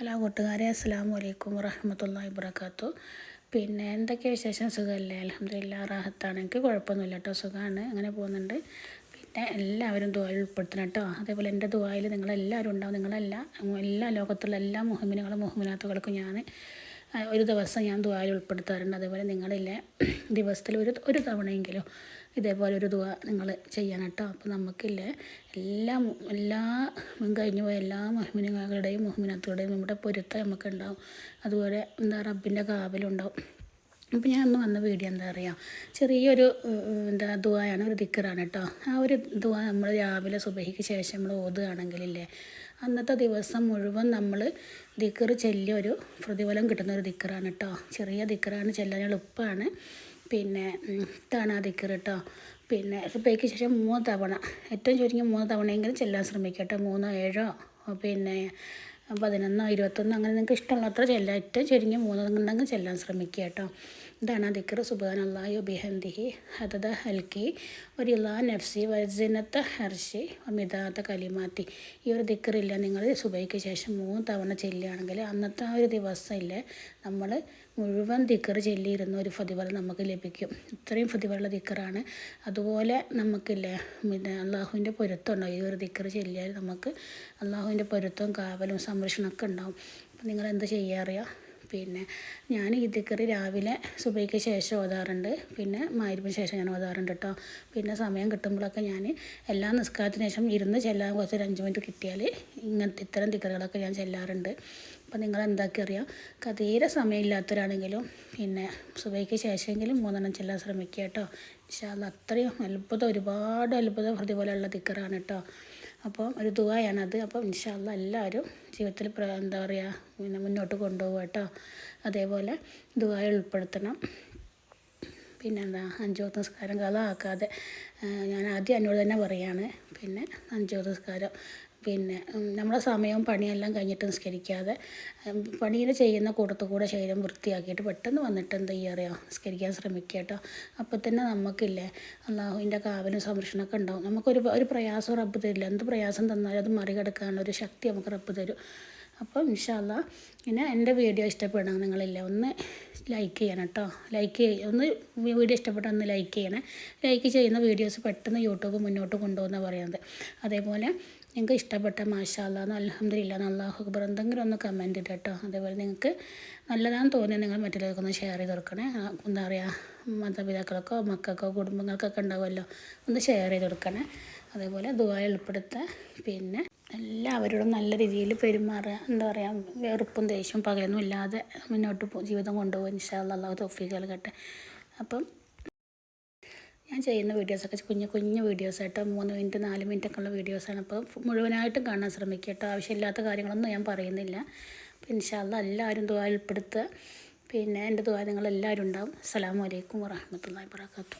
Hello കൂട്ടുകാരെ അസ്സാം വലൈക്കും വറഹമത്തല്ലാ വബർക്കാത്തു പിന്നെ എന്തൊക്കെ വിശേഷം? സുഖമല്ലേ? അലഹമില്ല റാഹത്താണ്. എനിക്ക് കുഴപ്പമൊന്നുമില്ല കേട്ടോ. സുഖമാണ്. അങ്ങനെ പോകുന്നുണ്ട്. പിന്നെ എല്ലാവരും ദുബായിൽ ഉൾപ്പെടുത്തണം കേട്ടോ. അതേപോലെ എന്റെ ദുബായിൽ നിങ്ങളെല്ലാവരും ഉണ്ടാവും. നിങ്ങളെല്ലാം എല്ലാ ലോകത്തുള്ള എല്ലാ മുഹമ്മിനുകളും മുഹമ്മിനാത്തുകൾക്കും ഞാൻ ഒരു ദിവസം ഞാൻ ദുബായിൽ ഉൾപ്പെടുത്താറുണ്ട്. അതേപോലെ നിങ്ങളില്ലേ ദിവസത്തിൽ ഒരു ഒരു തവണയെങ്കിലും ഇതേപോലെ ഒരു ദുവ നിങ്ങൾ ചെയ്യണം കേട്ടോ. അപ്പോൾ നമുക്കില്ലേ എല്ലാ എല്ലാ കഴിഞ്ഞു പോയ എല്ലാ മുഹ്മിനുകളുടെയും മുഹ്മിനത്തുകളുടെയും നമ്മുടെ പൊരുത്തം നമുക്കുണ്ടാവും. അതുപോലെ എന്താ റബ്ബിന്റെ കാവലുണ്ടാവും. അപ്പോൾ ഞാൻ അന്ന് വന്ന വീഡിയോ എന്താ പറയുക ചെറിയൊരു എന്താ ദുവായാണ് ഒരു ദിക്കറാണ് കേട്ടോ. ആ ഒരു ദുവ നമ്മൾ രാവിലെ സുബഹിക്ക് ശേഷം നമ്മൾ ഓതുകയാണെങ്കിലില്ലേ അന്നത്തെ ദിവസം മുഴുവൻ നമ്മൾ ദിക്കറ് ചെല്ലിയ ഒരു പ്രതിഫലം കിട്ടുന്ന ഒരു ദിക്കറാണ് കേട്ടോ. ചെറിയ ദിക്കറാണ് ചെല്ലാൻ എളുപ്പമാണ് പിന്നെ ഇതാണ് ദിക്കർ കേട്ടോ പിന്നെ സുബഹിക്ക് ശേഷം മൂന്ന് തവണ. ഏറ്റവും ചുരുങ്ങി മൂന്ന് തവണയെങ്കിലും ചെല്ലാൻ ശ്രമിക്കുക കേട്ടോ മൂന്നോ ഏഴോ പിന്നെ പതിനൊന്നോ ഇരുപത്തൊന്നോ അങ്ങനെ നിങ്ങൾക്ക് ഇഷ്ടമുള്ളത്ര ഏറ്റവും ചുരുങ്ങി മൂന്നുണ്ടെങ്കിൽ ചെല്ലാൻ ശ്രമിക്കുക കേട്ടോ. ഇതാണ് ദിക്ർ സുബാൻ അള്ളാഹി ബിഹന്ദിഹി ഹദദ ഹൽക്കി ഒരില്ലാ നഫ്സി വസിനത്ത ഹർഷി അമിതാത്ത കലിമാത്തി. ഈ ഒരു ദിക്കറില്ല നിങ്ങൾ സുബൈക്ക് ശേഷം മൂന്ന് തവണ ചെല്ലുകയാണെങ്കിൽ അന്നത്തെ ആ ഒരു ദിവസം ഇല്ലേ നമ്മൾ മുഴുവൻ ദിക്കർ ചെല്ലിയിരുന്ന ഒരു ഫതിവൽ നമുക്ക് ലഭിക്കും. ഇത്രയും ഫതിവലുള്ള ദിക്കറാണ് അതുപോലെ നമുക്കില്ലേ പിന്നെ അള്ളാഹുവിന്റെ പൊരുത്തമുണ്ടോ ഈ ഒരു ദിക്കർ ചെല്ലിയാൽ? നമുക്ക് അള്ളാഹുവിന്റെ പൊരുത്തവും കാവലും സംരക്ഷണമൊക്കെ ഉണ്ടാവും അപ്പം നിങ്ങൾ എന്ത് ചെയ്യാറിയ പിന്നെ ഞാൻ ഈ രാവിലെ സുബൈക്ക് ശേഷം ഓതാറുണ്ട്. പിന്നെ മാരിപ്പിന് ശേഷം ഞാൻ ഓതാറുണ്ട് കേട്ടോ പിന്നെ സമയം കിട്ടുമ്പോഴൊക്കെ ഞാൻ എല്ലാ നിസ്കാരത്തിന് ശേഷം ഇരുന്ന് ചെല്ലാൻ കുറച്ച് ഒരു അഞ്ച് മിനിറ്റ് കിട്ടിയാൽ ഇങ്ങനത്തെ ഇത്തരം തിക്കറികളൊക്കെ ഞാൻ ചെല്ലാറുണ്ട്. അപ്പോൾ നിങ്ങൾ എന്താക്കി അറിയാം? തീരെ സമയമില്ലാത്തവരാണെങ്കിലും പിന്നെ സുബൈക്ക് ശേഷമെങ്കിലും മൂന്നെണ്ണം ചെല്ലാൻ ശ്രമിക്കുക കേട്ടോ പക്ഷേ അത് അത്രയും അത്ഭുതം ഒരുപാട് അത്ഭുത പ്രതിഫലമുള്ള ദിക്കറാണ് കേട്ടോ അപ്പോൾ ഒരു ദുബായാണത് അപ്പോൾ ഇൻഷാല്ല എല്ലാവരും ജീവിതത്തിൽ എന്താ പറയുക പിന്നെ മുന്നോട്ട് കൊണ്ടുപോകുക കേട്ടോ. അതേപോലെ ദുവായ ഉൾപ്പെടുത്തണം. പിന്നെന്താ അഞ്ചോ നിസ്കാരം കഥ ആക്കാതെ ഞാൻ ആദ്യം എന്നോട് തന്നെ പറയാണ്. പിന്നെ അഞ്ചോ നിസ്കാരം പിന്നെ നമ്മുടെ സമയവും പണിയെല്ലാം കഴിഞ്ഞിട്ട് നിസ്കരിക്കാതെ പണിയിൽ ചെയ്യുന്ന കൂട്ടത്തു കൂടെ ശരീരം വൃത്തിയാക്കിയിട്ട് പെട്ടെന്ന് വന്നിട്ട് എന്താ ചെയ്യുക അറിയാം? നിസ്കരിക്കാൻ ശ്രമിക്കുക കേട്ടോ. അപ്പോൾ തന്നെ നമുക്കില്ലേ അള്ളാഹുവിന്റെ കാവലും സംരക്ഷണമൊക്കെ ഉണ്ടാവും. നമുക്കൊരു ഒരു പ്രയാസം റബ്ബ് തരില്ല. എന്ത് പ്രയാസം തന്നാലും അത് മറികടക്കാനുള്ള ഒരു ശക്തി നമുക്ക് റബ്ബ് തരും. അപ്പം ഇൻഷാല്ല പിന്നെ എന്റെ വീഡിയോ ഇഷ്ടപ്പെടണം നിങ്ങളില്ല ഒന്ന് ലൈക്ക് ചെയ്യണം കേട്ടോ. ലൈക്ക് ഒന്ന് വീഡിയോ ഇഷ്ടപ്പെട്ട ഒന്ന് ലൈക്ക് ചെയ്യണേ. ലൈക്ക് ചെയ്യുന്ന വീഡിയോസ് പെട്ടെന്ന് യൂട്യൂബ് മുന്നോട്ട് കൊണ്ടുപോകുന്ന പറയുന്നത്. അതേപോലെ നിങ്ങൾക്ക് ഇഷ്ടപ്പെട്ട മാഷാല്ലാന്ന് അലഹമ്മദില്ല അള്ളാഹു അക്ബർ എന്തെങ്കിലും ഒന്ന് കമന്റ് ഇട്ട് കേട്ടോ. അതേപോലെ നിങ്ങൾക്ക് നല്ലതാണെന്ന് തോന്നിയാൽ നിങ്ങൾ മറ്റുള്ളവർക്ക് ഒന്ന് ഷെയർ ചെയ്ത് കൊടുക്കണേ. എന്താ പറയുക മാതാപിതാക്കൾക്കോ മക്കൾക്കോ കുടുംബങ്ങൾക്കൊക്കെ ഉണ്ടാവുമല്ലോ. ഒന്ന് ഷെയർ ചെയ്ത് കൊടുക്കണേ. അതേപോലെ ദുബായ് ഉൾപ്പെടുത്തുക പിന്നെ എല്ലാവരോടും നല്ല രീതിയിൽ പെരുമാറുക. എന്താ പറയുക വെറുപ്പും ദേഷ്യവും പകയൊന്നും ഇല്ലാതെ മുന്നോട്ട് ജീവിതം കൊണ്ടുപോകും ഇൻഷാ അള്ളാഹു തൊഫീക്ക് നൽകട്ടെ. അപ്പം ചെയ്യുന്ന വീഡിയോസൊക്കെ കുഞ്ഞു കുഞ്ഞു വീഡിയോസായിട്ട് മൂന്ന് മിനിറ്റ് നാല് മിനിറ്റ് ഒക്കെ ഉള്ള വീഡിയോസാണ് അപ്പോൾ മുഴുവനായിട്ടും കാണാൻ ശ്രമിക്കുക കേട്ടോ. ആവശ്യമില്ലാത്ത കാര്യങ്ങളൊന്നും ഞാൻ പറയുന്നില്ല. അപ്പോൾ ഇൻഷാല്ല എല്ലാവരും ദുബാ ഉൾപ്പെടുത്തുക പിന്നെ എന്റെ ദുബാ നിങ്ങളെല്ലാവരും ഉണ്ടാവും. അസ്സാം വലൈക്കും വറഹമത്തല്ലാ വാബർക്കാത്തു